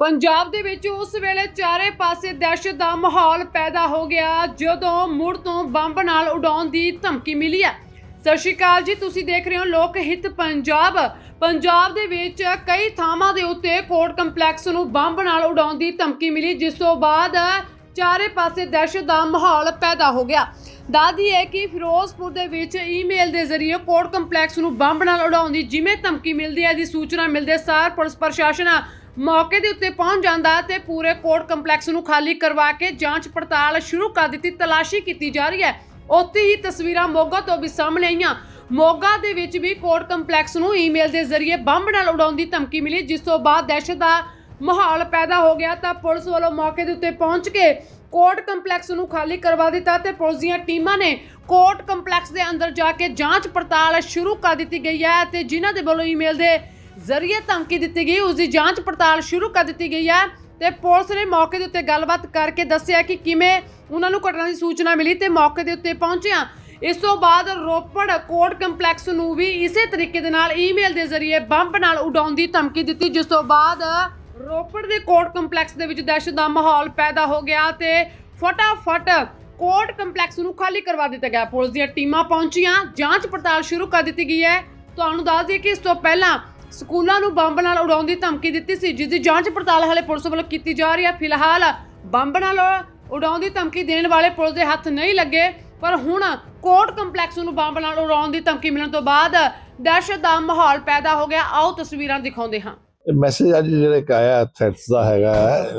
ਪੰਜਾਬ ਦੇ ਵਿੱਚ ਉਸ ਵੇਲੇ ਚਾਰੇ ਪਾਸੇ ਦਹਿਸ਼ਤ ਦਾ ਮਾਹੌਲ ਪੈਦਾ ਹੋ ਗਿਆ, ਜਦੋਂ ਮੁੜ ਤੋਂ ਬੰਬ ਨਾਲ ਉਡਾਉਣ ਦੀ ਧਮਕੀ ਮਿਲੀ ਹੈ। ਸਤਿ ਸ਼੍ਰੀ ਅਕਾਲ ਜੀ, ਤੁਸੀਂ ਦੇਖ ਰਹੇ ਹੋ ਲੋਕ ਹਿੱਤ ਪੰਜਾਬ। ਪੰਜਾਬ ਦੇ ਵਿੱਚ ਕਈ ਥਾਵਾਂ ਦੇ ਉੱਤੇ ਕੋਰਟ ਕੰਪਲੈਕਸ ਨੂੰ ਬੰਬ ਨਾਲ ਉਡਾਉਣ ਦੀ ਧਮਕੀ ਮਿਲੀ, ਜਿਸ ਤੋਂ ਬਾਅਦ ਚਾਰੇ ਪਾਸੇ ਦਹਿਸ਼ਤ ਦਾ ਮਾਹੌਲ ਪੈਦਾ ਹੋ ਗਿਆ। ਦਾਦੀ ਹੈ ਕਿ ਫਿਰੋਜ਼ਪੁਰ ਦੇ ਵਿੱਚ ਈਮੇਲ ਦੇ ਜ਼ਰੀਏ ਕੋਰਟ ਕੰਪਲੈਕਸ ਨੂੰ ਬੰਬ ਨਾਲ ਉਡਾਉਣ ਦੀ ਜਿਵੇਂ ਧਮਕੀ ਮਿਲਦੀ ਹੈ ਦੀ ਸੂਚਨਾ ਮਿਲਦੇ ਸਾਰ ਪੁਲਿਸ ਪ੍ਰਸ਼ਾਸਨ ਮੌਕੇ ਦੇ ਉੱਤੇ ਪਹੁੰਚ ਜਾਂਦਾ ਹੈ ਤੇ ਪੂਰੇ ਕੋਰਟ ਕੰਪਲੈਕਸ ਨੂੰ ਖਾਲੀ ਕਰਵਾ ਕੇ ਜਾਂਚ ਪੜਤਾਲ ਸ਼ੁਰੂ ਕਰ ਦਿੱਤੀ, ਤਲਾਸ਼ੀ ਕੀਤੀ ਜਾ ਰਹੀ ਹੈ। ਉੱਥੇ ਹੀ ਤਸਵੀਰਾਂ ਮੋਗਾ ਤੋਂ ਵੀ ਸਾਹਮਣੇ ਆਈਆਂ। ਮੋਗਾ ਦੇ ਵਿੱਚ ਵੀ ਕੋਰਟ ਕੰਪਲੈਕਸ ਨੂੰ ਈਮੇਲ ਦੇ ਜ਼ਰੀਏ ਬੰਬ ਨਾਲ ਉਡਾਉਣ ਦੀ ਧਮਕੀ ਮਿਲੀ, ਜਿਸ ਤੋਂ ਬਾਅਦ ਦਹਿਸ਼ਤ ਦਾ ਮਾਹੌਲ ਪੈਦਾ ਹੋ ਗਿਆ ਤਾਂ ਪੁਲਿਸ ਵੱਲੋਂ ਮੌਕੇ ਦੇ ਉੱਤੇ ਪਹੁੰਚ ਕੇ ਕੋਰਟ ਕੰਪਲੈਕਸ ਨੂੰ ਖਾਲੀ ਕਰਵਾ ਦਿੱਤਾ ਤੇ ਪੁਲਿਸ ਦੀਆਂ ਟੀਮਾਂ ਨੇ ਕੋਰਟ ਕੰਪਲੈਕਸ ਦੇ ਅੰਦਰ ਜਾ ਕੇ ਜਾਂਚ ਪੜਤਾਲ ਸ਼ੁਰੂ ਕਰ ਦਿੱਤੀ ਗਈ ਹੈ ਤੇ ਜਿਨ੍ਹਾਂ ਦੇ ਵੱਲੋਂ ਈਮੇਲ ਦੇ ਜ਼ਰੀਏ ਧਮਕੀ ਦਿੱਤੀ ਗਈ ਉਸ ਦੀ ਜਾਂਚ ਪੜਤਾਲ ਸ਼ੁਰੂ ਕਰ ਦਿੱਤੀ ਗਈ ਹੈ ਤੇ ਪੁਲਿਸ ਨੇ ਮੌਕੇ ਦੇ ਉੱਤੇ ਗੱਲਬਾਤ ਕਰਕੇ ਦੱਸਿਆ ਕਿ ਕਿਵੇਂ ਉਹਨਾਂ ਨੂੰ ਘਟਨਾ ਦੀ ਸੂਚਨਾ ਮਿਲੀ ਤੇ ਮੌਕੇ ਦੇ ਉੱਤੇ ਪਹੁੰਚਿਆ। ਇਸ ਤੋਂ ਬਾਅਦ ਰੋਪੜ ਕੋਰਟ ਕੰਪਲੈਕਸ ਨੂੰ ਵੀ ਇਸੇ ਤਰੀਕੇ ਦੇ ਨਾਲ ਈਮੇਲ ਦੇ ਜ਼ਰੀਏ ਬੰਬ ਨਾਲ ਉਡਾਉਣ ਦੀ ਧਮਕੀ ਦਿੱਤੀ, ਜਿਸ ਤੋਂ ਬਾਅਦ ਰੋਪੜ ਦੇ ਕੋਰਟ ਕੰਪਲੈਕਸ ਦੇ ਵਿੱਚ ਦਹਿਸ਼ਤ ਦਾ ਮਾਹੌਲ ਪੈਦਾ ਹੋ ਗਿਆ ਤੇ ਫਟਾਫਟ ਕੋਰਟ ਕੰਪਲੈਕਸ ਨੂੰ ਖਾਲੀ ਕਰਵਾ ਦਿੱਤਾ ਗਿਆ। ਪੁਲਿਸ ਦੀਆਂ ਟੀਮਾਂ ਪਹੁੰਚੀਆਂ, ਜਾਂਚ ਪੜਤਾਲ ਸ਼ੁਰੂ ਕਰ ਦਿੱਤੀ ਗਈ ਹੈ। ਤੁਹਾਨੂੰ ਦੱਸ ਦਈਏ ਕਿ ਇਸ ਤੋਂ ਪਹਿਲਾਂ ਸਕੂਲਾਂ ਨੂੰ ਬੰਬ ਨਾਲ ਉਡਾਉਣ ਦੀ ਧਮਕੀ ਦਿੱਤੀ ਸੀ ਜਿਸ ਦੀ ਜਾਂਚ ਪੜਤਾਲ ਹਾਲੇ ਪੁਲਿਸ ਵੱਲੋਂ ਕੀਤੀ ਜਾ ਰਹੀ ਹੈ। ਫਿਲਹਾਲ ਬੰਬ ਨਾਲ ਉਡਾਉਣ ਦੀ ਧਮਕੀ ਦੇਣ ਵਾਲੇ ਪੁਲਿਸ ਦੇ ਹੱਥ ਨਹੀਂ ਲੱਗੇ, ਪਰ ਹੁਣ ਕੋਰਟ ਕੰਪਲੈਕਸ ਨੂੰ ਬੰਬ ਨਾਲ ਉਡਾਉਣ ਦੀ ਧਮਕੀ ਮਿਲਣ ਤੋਂ ਬਾਅਦ ਦਹਿਸ਼ਤ ਦਾ ਮਾਹੌਲ ਪੈਦਾ ਹੋ ਗਿਆ। ਆਓ ਤਸਵੀਰਾਂ ਦਿਖਾਉਂਦੇ ਹਾਂ। ਮੈਸੇਜ ਅੱਜ ਜਿਹੜੇ ਆਇਆ ਥ੍ਰੈਟਸ ਦਾ ਹੈਗਾ,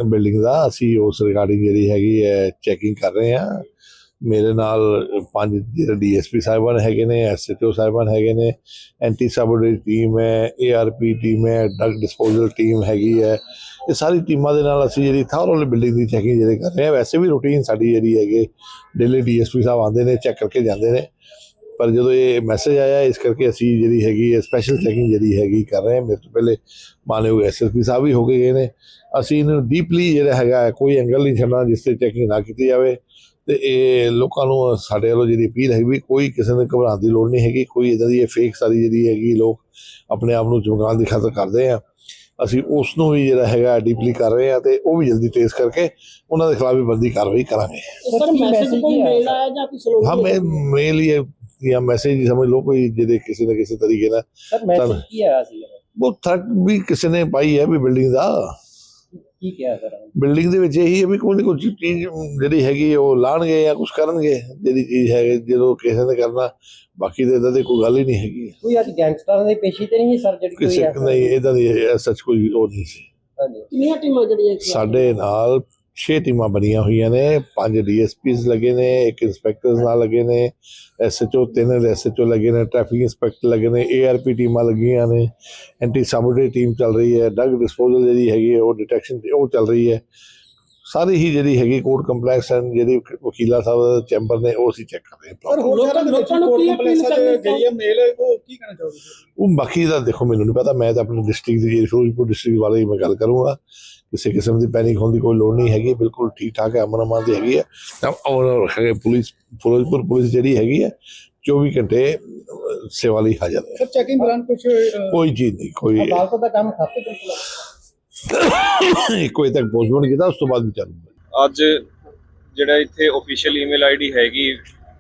ਬਿਲਡਿੰਗ ਦਾ, ਅਸੀਂ ਉਸ ਰਿਗਾਰਡਿੰਗ ਜਿਹੜੀ ਹੈਗੀ ਹੈ ਚੈਕਿੰਗ ਕਰ ਰਹੇ ਹਾਂ। ਮੇਰੇ ਨਾਲ ਪੰਜ ਜਿਹੜੇ ਡੀਐਸਪੀ ਸਾਹਿਬਾਨ ਹੈਗੇ ਨੇ ਐਸਐਚਓ ਸਾਹਿਬਾਨ ਹੈਗੇ ਨੇ ਐਂਟੀ ਸਾਬੋਟੇਜ ਟੀਮ ਹੈ ਏਆਰਪੀ ਟੀਮ ਹੈ, ਡਰਗ ਡਿਸਪੋਜ਼ਲ ਟੀਮ ਹੈਗੀ ਹੈ। ਇਹ ਸਾਰੀ ਟੀਮਾਂ ਦੇ ਨਾਲ ਅਸੀਂ ਜਿਹੜੀ ਥਾਰੋਲ ਬਿਲਡਿੰਗ ਦੀ ਚੈਕਿੰਗ ਜਿਹੜੇ ਕਰ ਰਹੇ ਹਾਂ। ਵੈਸੇ ਵੀ ਰੂਟੀਨ ਸਾਡੀ ਜਿਹੜੀ ਹੈਗੇ, ਡੇਲੀ ਡੀਐਸਪੀ ਸਾਹਿਬ ਆਉਂਦੇ ਨੇ, ਚੈੱਕ ਕਰਕੇ ਜਾਂਦੇ ਨੇ। ਪਰ ਜਦੋਂ ਇਹ ਮੈਸੇਜ ਆਇਆ ਇਸ ਕਰਕੇ ਅਸੀਂ ਜਿਹੜੀ ਹੈਗੀ ਹੈ ਸਪੈਸ਼ਲ ਚੈਕਿੰਗ ਜਿਹੜੀ ਹੈਗੀ ਕਰ ਰਹੇ ਹਾਂ। ਮੇਰੇ ਤੋਂ ਪਹਿਲੇ ਮਾਨਯੋਗ ਐਸਐਸਪੀ ਸਾਹਿਬ ਵੀ ਹੋ ਕੇ ਗਏ ਨੇ। ਅਸੀਂ ਇਹਨੂੰ ਡੀਪਲੀ ਜਿਹੜਾ ਹੈਗਾ ਹੈ, ਕੋਈ ਐਂਗਲ ਨਹੀਂ ਛੱਡਣਾ ਜਿਸ ਤੇ ਚੈਕਿੰਗ ਨਾ ਕੀਤੀ ਜਾਵੇ। ਤੇ ਇਹ ਲੋਕਾਂ ਨੂੰ ਸਾਡੇ ਵੱਲੋਂ ਜਿਹੜੀ ਅਪੀਲ ਹੈਗੀ ਵੀ ਕੋਈ ਕਿਸੇ ਨੂੰ ਘਬਰਾਉਣ ਦੀ ਲੋੜ ਨਹੀਂ ਹੈਗੀ। ਕੋਈ ਇਦਾਂ ਦੀ ਇਹ ਫੇਕ ਸਾਰੀ ਜਿਹੜੀ ਹੈਗੀ ਲੋਕ ਆਪਣੇ ਆਪ ਨੂੰ ਚਮਕਾਉਣ ਦੀ ਖਾਤਰ ਕਰਦੇ ਆ। ਅਸੀਂ ਉਸ ਨੂੰ ਵੀ ਜਿਹੜਾ ਹੈਗਾ ਡੀਪਲੀ ਕਰ ਰਹੇ ਆ ਤੇ ਉਹ ਵੀ ਜਲਦੀ ਟ੍ਰੇਸ ਕਰਕੇ ਉਹਨਾਂ ਦੇ ਖਿਲਾਫ ਵੀ ਬੰਦੀ ਕਾਰਵਾਈ ਕਰਾਂਗੇ। ਸਰ ਮੈਸੇਜ ਕੋਈ ਮੇਲ ਆਇਆ ਜਾਂ ਕੋਈ ਸਲੋਗਨ ਹਾਂ ਮੈਂ ਮੇਲ ਹੀ ਜਾਂ ਮੈਸੇਜ ਹੀ ਸਮਝ ਲਓ ਕੋਈ ਜਿਹਦੇ ਕਿਸੇ ਨਾ ਕਿਸੇ ਤਰੀਕੇ ਨਾਲ। ਸਰ ਮੈਸੇਜ ਕੀ ਆਇਆ ਸੀ? ਉਹ ਥ੍ਰੈਟ ਵੀ ਕਿਸੇ ਨੇ ਪਾਈ ਹੈ ਵੀ ਬਿਲਡਿੰਗ ਦਾ। ਕੀ ਕਿਹਾ ਸਰ? ਬਿਲਡਿੰਗ ਦੇ ਵਿੱਚ ਇਹੀ ਹੈ ਵੀ ਕੋਈ ਨਾ ਕੋਈ ਚੀਜ਼ ਜਿਹੜੀ ਹੈਗੀ ਉਹ ਲਾਣਗੇ ਜਾਂ ਕੁਝ ਕਰਨਗੇ। ਜਿਹੜੀ ਚੀਜ਼ ਹੈ ਜਦੋਂ ਕਿਸੇ ਨੇ ਕਰਨਾ ਬਾਕੀ ਤੇ ਇਦਾਂ ਦੀ ਕੋਈ ਗੱਲ ਹੀ ਨਹੀਂ ਹੈਗੀ। ਕੋਈ ਅੱਜ ਗੈਂਗਸਟਰਾਂ ਦੀ ਪੇਸ਼ੀ ਤੇ ਨਹੀਂ ਸਰ ਜਿਹੜੀ ਕੋਈ ਕਿਸੇ ਨਹੀਂ ਇਦਾਂ ਦੀ ਸੱਚ ਕੋਈ ਉਹ ਨਹੀਂ ਸੀ। ਹਾਂਜੀ। ਕਿੰਨੀਆਂ ਟੀਮਾਂ ਜਿਹੜੀਆਂ ਸਾਡੇ ਨਾਲ 6 ਟੀਮਾਂ ਬਣੀਆਂ ਹੋਈਆਂ ਨੇ, ਪੰਜ ਡੀਐਸਪੀਸ ਲੱਗੇ ਨੇ, ਇੱਕ ਇੰਸਪੈਕਟਰਸ ਨਾਲ ਲੱਗੇ ਨੇ, ਐਸਐਚਓ ਤਿੰਨ ਐਸਐਚਓ ਲੱਗੇ ਨੇ, ਟ੍ਰੈਫਿਕ ਇੰਸਪੈਕਟਰ ਲੱਗੇ ਨੇ, ਏਆਰਪੀ ਟੀਮਾਂ ਲੱਗੀਆਂ ਨੇ ਐਂਟੀ ਸਾਬੋਟੇਜ ਟੀਮ ਚੱਲ ਰਹੀ ਹੈ, ਡਰਗ ਡਿਸਪੋਜ਼ਲ ਜਿਹੜੀ ਹੈਗੀ ਹੈ, ਉਹ ਡਿਟੈਕਸ਼ਨ ਉਹ ਚੱਲ ਰਹੀ ਹੈ। ਸਾਰੀ ਹੀ ਜਿਹੜੀ ਹੈਗੀ ਕੋਰਟ ਕੰਪਲੈਕਸ ਐਂਡ ਜਿਹੜੀ ਵਕੀਲਾ ਸਾਹਿਬ ਦਾ ਚੈਂਬਰ ਨੇ ਉਹ ਅਸੀਂ ਚੈੱਕ ਕਰ ਰਹੇ ਹਾਂ ਪਰ ਹੋਰ ਵਿੱਚ ਲੋਕਾਂ ਨੂੰ ਕੋਰਟ ਕੀ ਕੰਪਲੈਕਸਾਂ ਗਈ ਹੈ ਮੇਲ ਉਹ ਕੀ ਕਹਿਣਾ ਚਾਹੋਗੇ ਉਹ ਬਾਕੀ ਦਾ ਦੇਖੋ ਮੈਨੂੰ ਨਹੀਂ ਪਤਾ ਮੈਂ ਤਾਂ ਆਪਣੀ ਡਿਸਟ੍ਰਿਕਟ ਦੀ ਫਿਰੋਜ਼ਪੁਰ ਡਿਸਟ੍ਰਿਕਟ ਬਾਰੇ ਹੀ ਮੈਂ ਗੱਲ ਕਰੂੰਗਾ। ਕਿਸੇ ਕਿਸਮ ਦੀ ਪੈਨਿਕ ਹੋਣ ਦੀ ਕੋਈ ਲੋੜ ਨਹੀਂ ਹੈਗੀ ਬਿਲਕੁਲ ਠੀਕ ਠਾਕ ਹੈ ਅਮਨ ਅਮਾਨ ਦੀ ਹੈਗੀ ਹੈ। ਤਾਂ ਔਰ ਹੈਗੇ ਪੁਲਿਸ ਫਿਰੋਜ਼ਪੁਰ ਪੁਲਿਸ ਜਿਹੜੀ ਹੈਗੀ ਹੈ 24 ਘੰਟੇ ਸੇਵਾ ਲਈ ਹਾਜ਼ਰ ਹੈ। ਸਰ ਚੈਕਿੰਗ ਦੌਰਾਨ ਕੁਝ ਕੋਈ ਚੀਜ਼ ਨਹੀਂ ਕੋਈ ਅਦਾਲਤ ਦਾ ਕੰਮ ਖਾਤੇ ਬਿਲਕੁਲ ਇੱਕ ਵਜੇ ਤੱਕ ਪੋਸਟਪੋਨ ਕੀਤਾ ਉਸ ਤੋਂ ਬਾਅਦ ਵੀ ਅੱਜ ਜਿਹੜਾ ਇੱਥੇ ਅਫੀਸ਼ੀਅਲ ਈਮੇਲ ਆਈਡੀ ਹੈਗੀ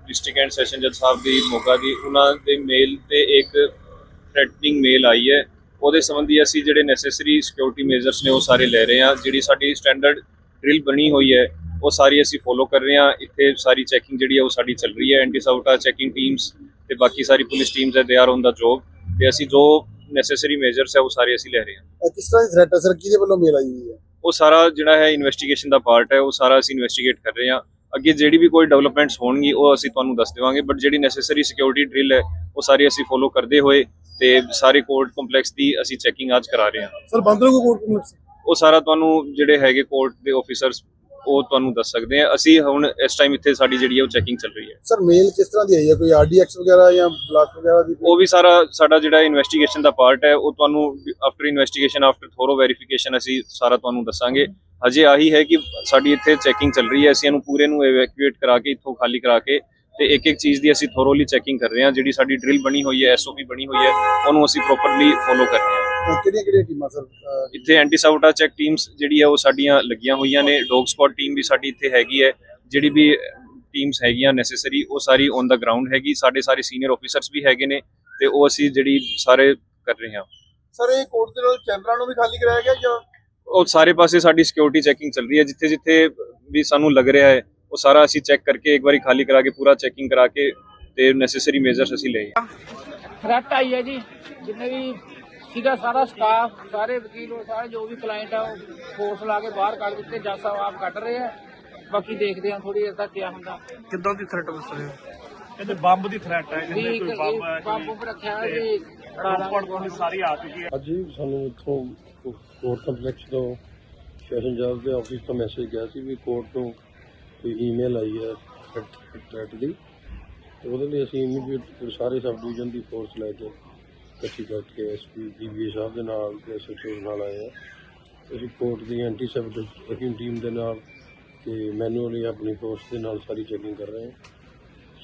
ਡਿਸਟ੍ਰਿਕਟ ਐਂਡ ਸੈਸ਼ਨ ਜੱਜ ਸਾਹਿਬ ਦੀ ਮੋਗਾ ਦੀ, ਉਹਨਾਂ ਦੇ ਮੇਲ ਤੇ ਇੱਕ ਥ੍ਰੈਟਨਿੰਗ ਮੇਲ ਆਈ ਹੈ। ਉਹਦੇ ਸੰਬੰਧੀ ਅਸੀਂ ਜਿਹੜੇ ਨੈਸੈਸਰੀ ਸਿਕਿਉਰਿਟੀ ਮੇਜਰਸ ਨੇ, ਉਹ ਸਾਰੇ ਲੈ ਰਹੇ ਹਾਂ। ਜਿਹੜੀ ਸਾਡੀ ਸਟੈਂਡਰਡ ਡਰਿਲ ਬਣੀ ਹੋਈ ਹੈ, ਉਹ ਸਾਰੀ ਅਸੀਂ ਫੋਲੋ ਕਰ ਰਹੇ ਹਾਂ। ਇੱਥੇ ਸਾਰੀ ਚੈਕਿੰਗ ਜਿਹੜੀ ਹੈ, ਉਹ ਸਾਡੀ ਚੱਲ ਰਹੀ ਹੈ। ਐਂਟੀ ਸਾਊਟਾ ਚੈਕਿੰਗ ਟੀਮਸ ਤੇ ਬਾਕੀ ਸਾਰੀ ਪੁਲਿਸ ਟੀਮਸ ਹੈ they are on the job ਤੇ ਅਸੀਂ ਜੋ ਨੈਸੈਸਰੀ ਮੇਜਰਸ ਹੈ ਉਹ ਸਾਰੇ ਅਸੀਂ ਲੈ ਰਹੇ ਹਾਂ। ਕਿਸ ਤਰ੍ਹਾਂ ਦੀ ਥ੍ਰੈਟ ਹੈ? ਸਰ ਕਿਹਦੇ ਵੱਲੋਂ ਮੇਲ ਆਈ ਹੋਈ ਹੈ? ਉਹ ਸਾਰਾ ਜਿਹੜਾ ਹੈ ਇਨਵੈਸਟੀਗੇਸ਼ਨ ਦਾ ਪਾਰਟ ਹੈ ਉਹ ਸਾਰਾ ਅਸੀਂ ਇਨਵੈਸਟੀਗੇਟ ਕਰ ਰਹੇ ਹਾਂ। ਅੱਗੇ ਜਿਹੜੀ ਵੀ ਕੋਈ ਡਿਵੈਲਪਮੈਂਟਸ ਹੋਣਗੀ ਉਹ ਅਸੀਂ ਤੁਹਾਨੂੰ ਦੱਸ ਦੇਵਾਂਗੇ ਬਟ ਜਿਹੜੀ ਨੈਸੈਸਰੀ ਸਿਕਿਉਰਿਟੀ ਡਰਿਲ ਹੈ ਉਹ ਸਾਰੀ ਅਸੀਂ ਫੋਲੋ ਕਰਦੇ ਹੋਏ ਤੇ ਸਾਰੇ ਕੋਰਟ ਕੰਪਲੈਕਸ ਦੀ ਅਸੀਂ ਚੈਕਿੰਗ ਅੱਜ ਕਰਾ ਰਹੇ ਹਾਂ। ਸਰ ਬੰਦ ਰਹੂਗਾ ਕੋਰਟ ਕੰਪਲੈਕਸ ਉਹ ਸਾਰਾ ਤੁਹਾਨੂੰ ਜਿਹੜੇ ਹੈਗੇ ਕੋਰਟ ਦੇ ਆਫੀਸਰਸ ਉਹ ਤੁਹਾਨੂੰ ਦੱਸ ਸਕਦੇ ਆ ਅਸੀਂ ਹੁਣ ਇਸ ਟਾਈਮ ਇੱਥੇ ਸਾਡੀ ਜਿਹੜੀ ਹੈ ਉਹ ਚੈਕਿੰਗ ਚੱਲ ਰਹੀ ਹੈ। ਸਰ ਮੇਲ ਕਿਸ ਤਰ੍ਹਾਂ ਦੀ ਆਈ ਹੈ? ਕੋਈ ਆਰਡੀਐਕਸ ਵਗੈਰਾ ਜਾਂ ਬਲਾਸਟ ਵਗੈਰਾ ਦੀ ਉਹ ਵੀ ਸਾਰਾ ਸਾਡਾ ਜਿਹੜਾ ਇਨਵੈਸਟੀਗੇਸ਼ਨ ਦਾ ਪਾਰਟ ਹੈ ਉਹ ਤੁਹਾਨੂੰ after investigation after thorough verification ਅਸੀਂ ਸਾਰਾ ਤੁਹਾਨੂੰ ਦੱਸਾਂਗੇ। ਹਜੇ ਆਹੀ ਹੈ ਕਿ ਸਾਡੀ ਇੱਥੇ ਚੈਕਿੰਗ ਚੱਲ ਰਹੀ ਹੈ। ਅਸੀਂ ਇਹਨੂੰ ਪੂਰੇ ਨੂੰ ਇਵੈਕੂਏਟ ਕਰਾ ਕੇ ਇੱਥੋਂ ਖਾਲੀ ਕਰਾ ਕੇ ਤੇ ਇੱਕ ਇੱਕ ਚੀਜ਼ ਦੀ ਅਸੀਂ ਥੋਰੋਲੀ ਚੈਕਿੰਗ ਕਰ ਰਹੇ ਹਾਂ। ਜਿਹੜੀ ਸਾਡੀ ਡਰਿਲ ਬਣੀ ਹੋਈ ਹੈ ਐਸਓਪੀ ਬਣੀ ਹੋਈ ਹੈ ਉਹਨੂੰ ਅਸੀਂ ਪ੍ਰੋਪਰਲੀ ਫੋਲੋ ਕਰ ਰਹੇ ਹਾਂ। ਕਿਹੜੀਆਂ ਕਿਹੜੀਆਂ ਟੀਮਾਂ ਸਰ? ਇੱਥੇ ਐਂਟੀ ਸਾਬੋਟਾ ਚੈੱਕ ਟੀਮਸ ਜਿਹੜੀ ਹੈ ਉਹ ਸਾਡੀਆਂ ਲੱਗੀਆਂ ਹੋਈਆਂ ਨੇ। ਡੌਗ ਸਪਾਟ ਟੀਮ ਵੀ ਸਾਡੀ ਇੱਥੇ ਹੈਗੀ ਹੈ। ਜਿਹੜੀ ਵੀ ਟੀਮਸ ਹੈਗੀਆਂ ਨੈਸੈਸਰੀ ਉਹ ਸਾਰੀ ਔਨ ਦਾ ਗਰਾਊਂਡ ਹੈਗੀ। ਸਾਡੇ ਸਾਰੇ ਸੀਨੀਅਰ ਆਫੀਸਰਸ ਵੀ ਹੈਗੇ ਨੇ ਤੇ ਉਹ ਅਸੀਂ ਜਿਹੜੀ ਸਾਰੇ ਕਰ ਰਹੇ ਹਾਂ। ਸਰ ਇਹ ਕੋਰਟ ਦੇ ਨਾਲ ਚੈਂਬਰਾਂ ਨੂੰ ਵੀ ਖਾਲੀ ਕਰਾਇਆ ਗਿਆ ਜਾਂ? ਉਹ ਸਾਰੇ ਪਾਸੇ ਸਾਡੀ ਸਿਕਿਉਰਿਟੀ ਚੈਕਿੰਗ ਚੱਲ ਰਹੀ ਹੈ। ਜਿੱਥੇ ਜਿੱਥੇ ਵੀ ਸਾਨੂੰ ਲੱਗ ਰਿਹਾ ਹੈ ਉਹ ਸਾਰਾ ਅਸੀਂ ਚੈੱਕ ਕਰਕੇ ਇੱਕ ਵਾਰੀ ਖਾਲੀ ਕਰਾ ਕੇ ਪੂਰਾ ਚੈਕਿੰਗ ਕਰਾ ਕੇ ਤੇ ਨੈਸੈਸਰੀ ਮੇਜਰਸ ਅਸੀਂ ਲਏ। ਥ੍ਰੈਟ ਆਈ ਹੈ ਜੀ। ਜਿੰਨੇ ਵੀ ਸੀਗਾ ਸਾਰਾ ਸਟਾਫ ਸਾਰੇ ਵਕੀਲ ਉਹ ਸਾਰੇ ਜੋ ਵੀ ਕਲਾਇੰਟ ਆ ਉਹ ਫੋਰਸ ਲਾ ਕੇ ਬਾਹਰ ਕੱਢ ਦਿੱਤੇ ਜੱਜ ਸਾਹਿਬ ਆਪ ਕੱਢ ਰਹੇ ਆ। ਬਾਕੀ ਦੇਖਦੇ ਹਾਂ ਥੋੜੀ ਦੇਰ ਤੱਕ ਕੀ ਹੁੰਦਾ। ਕਿੱਦਾਂ ਦੀ ਥ੍ਰੈਟ ਦੱਸ ਰਹੇ ਹੋ ਕਹਿੰਦੇ ਬੰਬ ਦੀ ਥ੍ਰੈਟ ਹੈ ਕਹਿੰਦੇ ਕੋਈ ਬੰਬ ਹੈ ਬੰਬ ਬੰਬ ਰੱਖਿਆ ਹੈ ਜੀ ਰੋਪੜ ਤੋਂ ਸਾਰੀ ਆ ਚੁੱਕੀ ਹੈ ਅੱਜ ਹੀ ਸਾਨੂੰ ਇੱਥੋਂ ਕੋਰਟ ਕੰਪਲੈਕਸ ਤੋਂ ਸੈਸ਼ਨ ਜੱਜ ਦੇ ਆਫਿਸ ਤੋਂ ਮੈਸੇਜ ਗਿਆ ਸੀ ਵੀ ਕੋਰਟ ਤੋਂ ਕੋਈ ਈਮੇਲ ਆਈ ਹੈ ਥ੍ਰੈਟ ਦੀ। ਤੇ ਉਹਦੇ ਲਈ ਅਸੀਂ ਇਮੀਡੀਏਟ ਸਾਰੇ ਸਬ ਡਿਵੀਜ਼ਨ ਦੀ ਫੋਰਸ ਲੈ ਕੇ ਇਕੱਠੀ ਕਰਕੇ ਐਸਪੀ ਡੀਬੀ ਸਾਹਿਬ ਦੇ ਨਾਲ ਤੇ ਐਸਐਚਓ ਨਾਲ ਆਏ ਆ। ਅਸੀਂ ਕੋਰਟ ਦੀ ਐਂਟੀ ਸੈਬਟੇਸ਼ਨ ਟੀਮ ਦੇ ਨਾਲ ਤੇ ਮੈਨੂਅਲੀ ਆਪਣੀ ਫੋਰਸ ਦੇ ਨਾਲ ਸਾਰੀ ਚੈਕਿੰਗ ਕਰ ਰਹੇ ਹਾਂ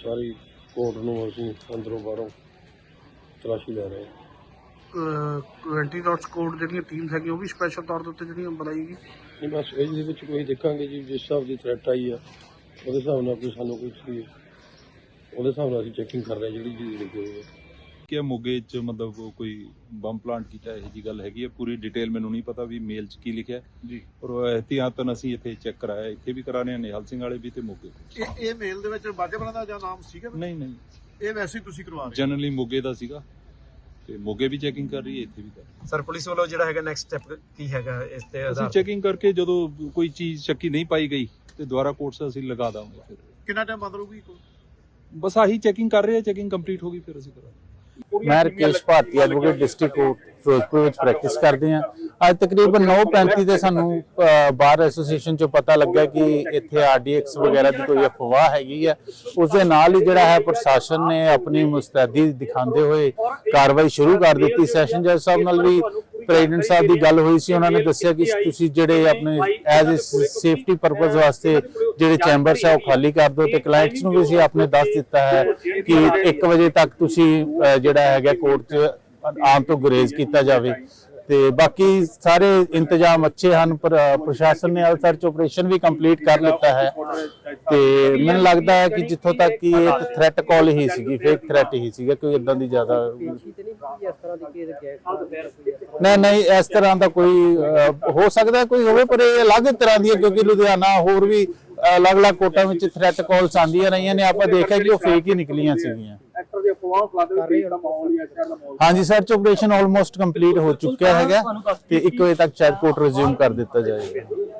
ਸਾਰੀ ਕੋਰਟ ਨੂੰ ਅਸੀਂ ਅੰਦਰੋਂ ਬਾਹਰੋਂ ਤਲਾਸ਼ੀ ਲੈ ਰਹੇ ਹਾਂ ਐਂਟੀ ਡਾਟਸ ਕੋਡ ਜਿਹੜੀਆਂ ਟੀਮਸ ਹੈਗੀਆਂ ਉਹ ਵੀ ਸਪੈਸ਼ਲ ਤੌਰ ਦੇ ਉੱਤੇ ਜਿਹੜੀਆਂ ਬਣਾਈਗੀ ਨਹੀਂ ਬਸ ਇਹਦੇ ਵਿੱਚ ਕੋਈ ਦੇਖਾਂਗੇ ਜੀ ਜਿਸ ਹਿਸਾਬ ਦੀ ਥ੍ਰੈਟ ਆਈ ਆ ਉਹਦੇ ਹਿਸਾਬ ਨਾਲ ਕੋਈ ਸਾਨੂੰ ਵੀ ਉਹਦੇ ਹਿਸਾਬ ਨਾਲ ਅਸੀਂ ਚੈਕਿੰਗ ਕਰ ਰਹੇ ਜਿਹੜੀ ਚੀਜ਼ ਲਿਖੀ ਹੋਈ ਹੈ ਕਿ ਮੋਗੇ ਚ ਮਤਲਬ ਕੋਈ ਬੰਬ ਪਲਾਂਟ ਕੀਤਾ ਇਹ ਜੀ ਗੱਲ ਹੈਗੀ ਹੈ ਪੂਰੀ ਡਿਟੇਲ ਮੈਨੂੰ ਨਹੀਂ ਪਤਾ ਵੀ ਮੇਲ ਚ ਕੀ ਲਿਖਿਆ। ਜੀ। ਪਰ ਉਹ ਇਹਤਿਆਤਨ ਅਸੀਂ ਇੱਥੇ ਚੈੱਕ ਕਰਾਇਆ। ਇੱਥੇ ਵੀ ਕਰਾ ਰਹੇ ਹਾਂ ਨਿਹਾਲ ਸਿੰਘ ਵਾਲੇ ਵੀ ਤੇ ਮੋਗੇ ਇਹ ਇਹ ਮੇਲ ਦੇ ਵਿੱਚ ਬਾਗੇਬਲਾ ਦਾ ਜਾਂ ਨਾਮ ਸੀਗਾ? ਨਹੀਂ ਨਹੀਂ। ਇਹ ਵੈਸੇ ਹੀ ਤੁਸੀਂ ਕਰਵਾ ਰਹੇ ਜਨਰਲੀ ਮੋਗੇ ਦਾ ਸੀਗਾ। ਤੇ ਮੋਗੇ ਵੀ ਚੈਕਿੰਗ ਕਰ ਰਹੀ ਹੈ ਇੱਥੇ ਵੀ ਕਰ ਸਰ ਪੁਲਿਸ ਵੱਲੋਂ ਜਿਹੜਾ ਹੈਗਾ ਨੈਕਸਟ ਸਟੈਪ ਕੀ ਹੈਗਾ ਇਸ ਤੇ ਅਸੀਂ ਚੈਕਿੰਗ ਕਰਕੇ ਜਦੋਂ ਕੋਈ ਚੀਜ਼ ਸ਼ੱਕੀ ਨਹੀਂ ਪਾਈ ਗਈ ਤੇ ਦੁਬਾਰਾ ਕੋਰਟ ਅਸੀਂ ਲਗਾ ਦਾਂਗੇ ਫਿਰ। ਕਿੰਨਾ ਟਾਈਮ ਬੰਦ ਰਹੂਗੀ ਬਸ ਆਹੀ ਚੈਕਿੰਗ ਕਰ ਰਹੇ ਹਾਂ ਚੈਕਿੰਗ ਕੰਪਲੀਟ ਹੋ ਗਈ ਫਿਰ ਅਸੀਂ ਕਰਾਂਗੇ। ਮੈਂ Rakesh Bharti advocate district court Ferozepur ਵਿੱਚ ਪ੍ਰੈਕਟਿਸ ਕਰਦੇ ਹਾਂ। ਅੱਜ ਤਕਰੀਬਨ 9:35 ਤੇ ਸਾਨੂੰ ਬਾਰ ਐਸੋਸੀਏਸ਼ਨ ਚੋਂ ਪਤਾ ਲੱਗਾ ਕਿ ਇੱਥੇ ਆਰਡੀਐਕਸ ਵਗੈਰਾ ਦੀ ਕੋਈ ਅਫਵਾਹ ਹੈਗੀ ਹੈ ਉਸ ਦੇ ਨਾਲ ਹੀ ਜਿਹੜਾ ਹੈ ਪ੍ਰਸ਼ਾਸਨ ਨੇ ਆਪਣੀ ਮੁਸਤੈਦੀ ਦਿਖਾਉਂਦੇ ਹੋਏ ਕਾਰਵਾਈ ਸ਼ੁਰੂ ਕਰ ਦਿੱਤੀ। ਸੈਸ਼ਨ ਜੱਜ ਸਾਹਿਬ ਨਾਲ ਵੀ ਪ੍ਰੈਜ਼ੀਡੈਂਟ ਸਾਹਿਬ ਦੀ ਗੱਲ ਹੋਈ ਸੀ ਉਹਨਾਂ ਨੇ ਦੱਸਿਆ ਕਿ ਤੁਸੀਂ ਜਿਹੜੇ ਆਪਣੇ ਐਜ਼ ਅ ਸੇਫਟੀ ਪਰਪਸ ਵਾਸਤੇ ਜਿਹੜੇ ਚੈਂਬਰਸ ਹੈ ਉਹ ਖਾਲੀ ਕਰ ਦਿਓ ਤੇ ਕਲਾਇੰਟਸ ਨੂੰ ਵੀ ਅਸੀਂ ਆਪਣੇ ਦੱਸ ਦਿੱਤਾ ਹੈ ਕਿ 1 ਵਜੇ ਤੱਕ ਤੁਸੀਂ ਜਿਹੜਾ ਹੈਗਾ ਕੋਰਟ 'ਚ ਆਉਣ ਤੋਂ ਗੁਰੇਜ਼ ਕੀਤਾ ਜਾਵੇ। ਤੇ ਬਾਕੀ ਸਾਰੇ ਇੰਤਜ਼ਾਮ ਅੱਛੇ ਹਨ, ਪਰ ਪ੍ਰਸ਼ਾਸਨ ਨੇ ਅਲ ਸਰਚ ਆਪਰੇਸ਼ਨ ਵੀ ਕੰਪਲੀਟ ਕਰ ਲਿੱਤਾ ਹੈ। ਤੇ ਮੈਨੂੰ ਲੱਗਦਾ ਹੈ ਕਿ ਜਿੱਥੋਂ ਤੱਕ ਕਿ ਇਹ ਥ੍ਰੈਟ ਕਾਲ ਹੀ ਸੀਗੀ ਫੇਕ ਥ੍ਰੈਟ ਹੀ ਸੀਗਾ, ਕੋਈ ਇਦਾਂ ਦੀ ਜ਼ਿਆਦਾ ਨਹੀਂ ਨਹੀਂ, ਇਸ ਤਰ੍ਹਾਂ ਦਾ ਕੋਈ ਹੋ ਸਕਦਾ ਕੋਈ ਹੋਵੇ, ਪਰ ਇਹ ਅਲੱਗ ਤਰ੍ਹਾਂ ਦੀ ਹੈ, ਕਿਉਂਕਿ ਲੁਧਿਆਣਾ ਹੋਰ ਵੀ ਅਲੱਗ-ਅਲੱਗ ਕੋਟਾਂ ਵਿੱਚ ਥ੍ਰੈਟ ਕਾਲਸ ਆਉਂਦੀਆਂ ਰਹੀਆਂ ਨੇ। ਆਪਾਂ ਦੇਖਿਆ ਕਿ ਉਹ ਫੇਕ ਹੀ ਨਿਕਲੀਆਂ ਸੀਗੀਆਂ। ਹਾਂਜੀ ਸਰਚ ਆਪਰੇਸ਼ਨ ਆਲਮੋਸਟ ਕੰਪਲੀਟ ਹੋ ਚੁੱਕਿਆ ਹੈਗਾ ਤੇ 1 ਵਜੇ ਤੱਕ ਚੈਟ ਕੋਡ ਰਿਜ਼ਿਊਮ ਕਰ ਦਿੱਤਾ ਜਾਏਗਾ।